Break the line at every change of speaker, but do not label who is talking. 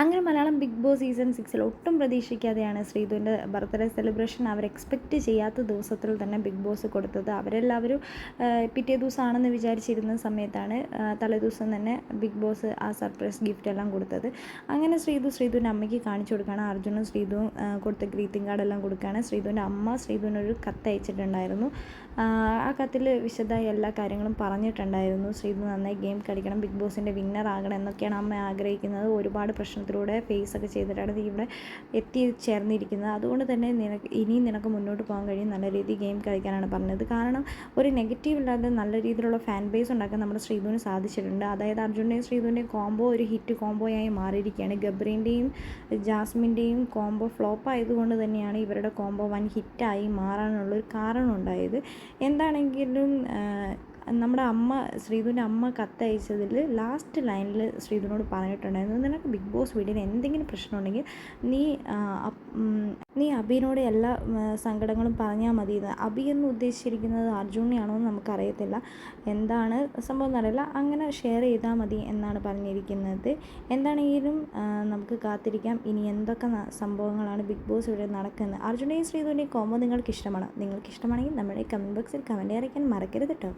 അങ്ങനെ Malayalam big boss season സിക്സിൽ ഒട്ടും പ്രതീക്ഷിക്കാതെയാണ് ശ്രീധുവിന്റെ ബർത്ത്ഡേ സെലിബ്രേഷൻ അവർ എക്സ്പെക്റ്റ് ചെയ്യാത്ത ദിവസത്തിൽ തന്നെ ബിഗ് ബോസ് കൊടുത്തത്. അവരെല്ലാവരും പിറ്റേ ദിവസമാണെന്ന് വിചാരിച്ചിരുന്ന സമയത്താണ് തലേദിവസം തന്നെ ബിഗ് ബോസ് ആ സർപ്രൈസ് ഗിഫ്റ്റ് എല്ലാം കൊടുത്തത്. അങ്ങനെ ശ്രീധു ശ്രീധുവിന്റെ അമ്മയ്ക്ക് കാണിച്ചു കൊടുക്കുകയാണ്. അർജുനും ശ്രീധുവും കൊടുത്ത ഗ്രീറ്റിംഗ് കാർഡെല്ലാം കൊടുക്കുകയാണ്. ശ്രീധുവിന്റെ അമ്മ ശ്രീധുവിനൊരു കത്ത് അയച്ചിട്ടുണ്ടായിരുന്നു. ആ, കത്തിൽ വിശദമായ എല്ലാ കാര്യങ്ങളും പറഞ്ഞിട്ടുണ്ടായിരുന്നു. ശ്രീധു നന്നായി ഗെയിം കളിക്കണം ബിഗ് ബോസിന്റെ വിന്നർ ആകണം എന്നൊക്കെയാണ് അമ്മ ആഗ്രഹിക്കുന്നത്. ഒരുപാട് പ്രശ്നത്തിലൂടെ ഫേസ് ഒക്കെ ചെയ്തിട്ടാണ് നീ ഇവിടെ എത്തിച്ചേർന്നിരിക്കുന്നത് അതുകൊണ്ട് തന്നെ നിനക്ക് ഇനിയും നിനക്ക് മുന്നോട്ട് പോകാൻ കഴിയും. നല്ല രീതിയിൽ ഗെയിം കളിക്കാനാണ് പറഞ്ഞത്. കാരണം ഒരു നെഗറ്റീവ് ഇല്ലാതെ നല്ല രീതിയിലുള്ള ഫാൻ ബേസ് ഉണ്ടാക്കാൻ നമ്മുടെ ശ്രീധുവിന് സാധിച്ചിട്ടുണ്ട്. അതായത് അർജുന്റെയും ശ്രീധുവിന്റെയും കോംബോ ഒരു ഹിറ്റ് കോംബോയായി മാറിയിരിക്കുകയാണ്. ഗബ്രീന്റെയും ജാസ്മിന്റെയും കോംബോ ഫ്ലോപ്പ് ആയതുകൊണ്ട് തന്നെയാണ് ഇവരുടെ കോംബോ വൻ ഹിറ്റായി മാറാനുള്ളൊരു കാരണം ഉണ്ടായത്. എന്താണെങ്കിലും നമ്മുടെ അമ്മ ശ്രീധുവിന്റെ അമ്മ കത്തയച്ചതിൽ ലാസ്റ്റ് ലൈനിൽ ശ്രീധുവിനോട് പറഞ്ഞിട്ടുണ്ടായിരുന്നു നിനക്ക് ബിഗ് ബോസ് വീടിന് എന്തെങ്കിലും പ്രശ്നമുണ്ടെങ്കിൽ നീ നീ അബിനോട് എല്ലാ സങ്കടങ്ങളും പറഞ്ഞാൽ മതി അബി എന്ന് ഉദ്ദേശിച്ചിരിക്കുന്നത് അർജുനെയാണോ എന്ന് നമുക്കറിയത്തില്ല. എന്താണ് സംഭവം എന്നറിയില്ല അങ്ങനെ ഷെയർ ചെയ്താൽ മതി എന്നാണ് പറഞ്ഞിരിക്കുന്നത്. എന്താണെങ്കിലും നമുക്ക് കാത്തിരിക്കാം. ഇനി എന്തൊക്കെ സംഭവങ്ങളാണ് ബിഗ് ബോസ് ഇവിടെ നടക്കുന്നത്? അർജുനെയും ശ്രീധുവിന്റെയും കോമ്പോ നിങ്ങൾക്ക് ഇഷ്ടമാണ് നിങ്ങൾക്ക് ഇഷ്ടമാണെങ്കിൽ നമ്മുടെ കമന്റ് ബോക്സിൽ കമന്റ് അറിയിക്കാൻ മറക്കരുത് കേട്ടോ